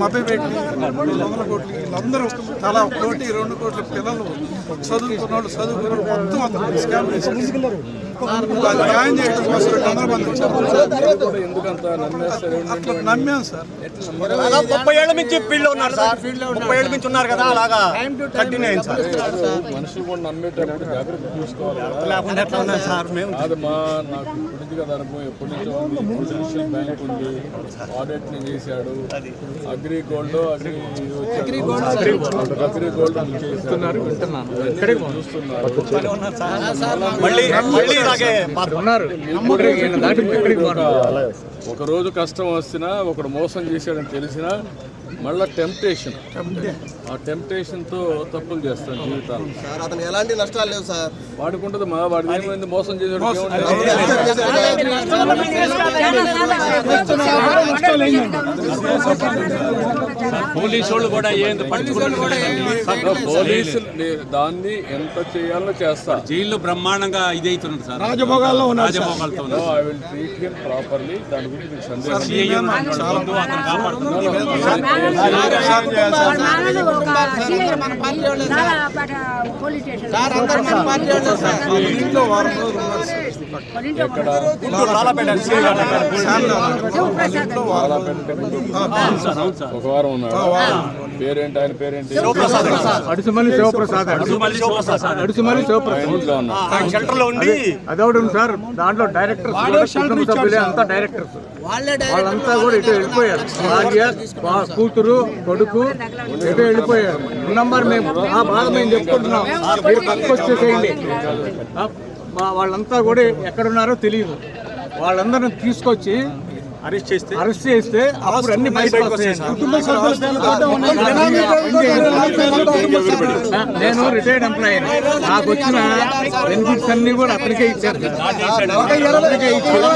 మభ్యపెట్టి వందల కోట్లు వీళ్ళందరూ తలా కోటి రెండు కోట్ల పిల్లలు చదువుకున్న వాళ్ళు చదువుకున్న మొత్తం అందరూ స్కామ్ చేశారు. చేయడం కోసం అట్లా నమ్మాం సార్. దాదాపు ముప్పై ఏళ్ళ నుంచి ఫీల్డ్లో ఉన్నారు సార్. ముప్పై ఏళ్ళ నుంచి ఉన్నారు కదా అలాగా. కంటిన్యూ అయింది సార్. మనుషులు కూడా నమ్మేటప్పుడు జాగ్రత్త చూసుకోవాలి కదా. లేకుండా ఎట్లా ఉన్నారు సార్ మేము? కాదు మా నాకు ఇప్పటిది కదా అనుభవం ఎప్పటి నుంచో ఉంది. పొలిటిషియల్ బ్యాంక్ ఉంది. ఆడిట్ని చేశాడు. అగ్రి గోల్డ్ అగ్రి గోల్డ్ అగ్రి గోల్డ్ చేస్తున్నారు. చూస్తున్నారు మళ్ళీ మళ్ళీ ఇలాగే పాత్ర ఒక- ఒక రోజు కష్టం వస్తున్నా ఒకడు మోసం చేశాడని తెలిసినా మళ్ళా టెంప్టేషన్ ఆ టెంప్టేషన్తో తప్పులు చేస్తాను జీవితాలు. సార్ అతను ఎలాంటి నష్టాలు లేవు సార్. వాడుకుంటుంది మా వాడికి ఏమైంది? మోసం చేసాడు? పోలీసు వాళ్ళు కూడా ఏంది దాన్ని ఎంత చేయాలో చేస్తా జైల్లో బ్రహ్మాండంగా ఇదైతున్నారు సార్. రాజభోగాల్లో రాజభోగాలతో him properly. దాని గురించి సందేహం పోలీస్ స్టేషన్ ఇంట్లో వారం రోజులు ఉన్నారు సార్. ఒక వారం ఉన్నాడు పేరేంటి ఆయన పేరేంటి అడుసుమల్లి శివప్రసాద్ అడుసుమల్లి శివప్రసాద్ అదొకటి సార్ దాంట్లో డైరెక్టర్స్ సభ్యులే అంతా డైరెక్టర్స్ వాళ్ళంతా కూడా ఇటు వెళ్ళిపోయారు భార్య కూతురు కొడుకు ఇటు వెళ్ళిపోయారు నంబర్ మేము ఆ బాధ మేము చెప్పుకుంటున్నాం మీరు పక్కకు వచ్చేసేయండి మా- వాళ్ళంతా కూడా ఎక్కడున్నారో తెలియదు. వాళ్ళందరిని తీసుకొచ్చి అరెస్ట్ చేస్తే? అరెస్ట్ చేస్తే అప్పుడు అన్ని నేను రిటైర్డ్ ఎంప్లాయీ నాకు వచ్చిన బెనిఫిట్స్ అన్ని కూడా అతనికే ఇచ్చారు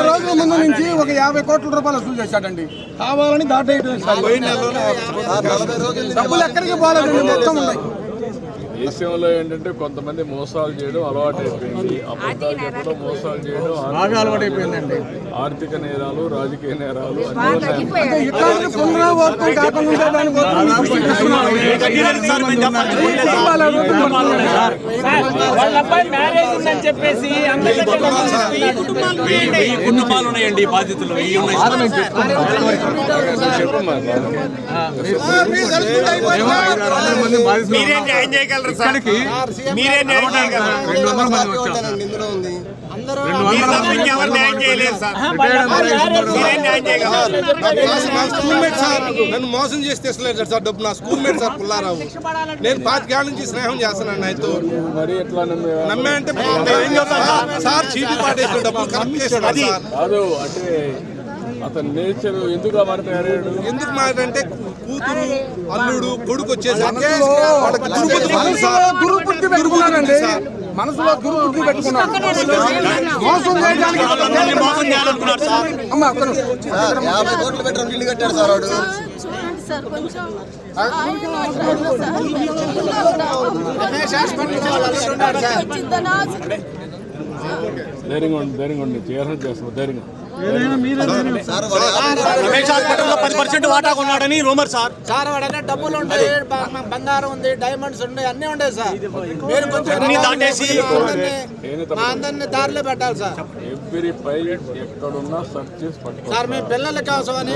రోజుల ముందు నుంచి ఒక యాభై కోట్ల రూపాయలు వసూలు చేశాడండి. కావాలని దాటేయడం డబ్బులు ఎక్కడికి పోలేదండి. మొత్తం ఉన్నాయి. దేశంలో ఏంటంటే కొంతమంది మోసాలు చేయడం అలవాటు అయిపోయింది అబద్ధాలు మోసాలు చేయడం ఆర్థిక బాగా అలవాటైపోయిందండి ఆర్థిక నేరాలు రాజకీయ నేరాలు చెప్పేసి కుటుంబాలు ఉన్నాయండి ఈ బాధితులు మీరే. న్యాయం చేయగలరు ఇక్కడికి మీరే రెండు వందల మంది. ఇందులో ఉంది. నన్ను మోసం చేసి తెస్తలేదు సార్ డబ్బు. నా స్కూల్ మేట్ సార్ పుల్లారావు. నేను పాతికేళ్ళ నుంచి స్నేహం చేస్తున్నాను ఆయనతో. ఎట్లా? నమ్మే అంటే సార్ చీటీ పాటేసిన డబ్బులు కరెక్ట్ చేస్తున్నాడు సార్. కాదు అంటే అతని నేచర్ ఎందుకు తయారయ్యాడు? ఎందుకు కూతురు అల్లుడు కొడుకు వచ్చేసరికి వాళ్ళకి దుర్బుద్ధి ఉంది సార్. దుర్బుద్ధి పెట్టుకున్నానండి మనసులో దుర్బుద్ధి పెట్టుకున్నాను మోసం చేయడానికి వాళ్ళందరినీ మోసం చేయాలనుకున్నారు సార్. అమ్మ అతను. సార్ యాభై కోట్లు పెట్టి ఇల్లు కట్టాడు సార్ వాడు. చూడండి సార్ కొంచెం ఆయన మాట్లాడలేదు సార్? వచ్చిందనా ధైర్యంగా ఉండి ధైర్యంగా ఉండి చేయాలని చేస్తాను ధైర్యంగా. రమేష్ హాస్పిటల్లో పది పర్సెంట్ వాటా కొన్నాడని రూమర్ సార్. సార్ వాడి దగ్గర డబ్బులు ఉంటాయి బంగారం ఉంది డైమండ్స్ ఉన్నాయి అన్ని ఉంటాయి సార్. మీరు కొంచెం దాటేసి మా అందరిని దారిలో పెట్టాలి సార్. ఎవ్రీ పై ఎక్కడున్నా సెర్చ్ చేసి పట్టుకో సార్ మీ పిల్లల కోసం అని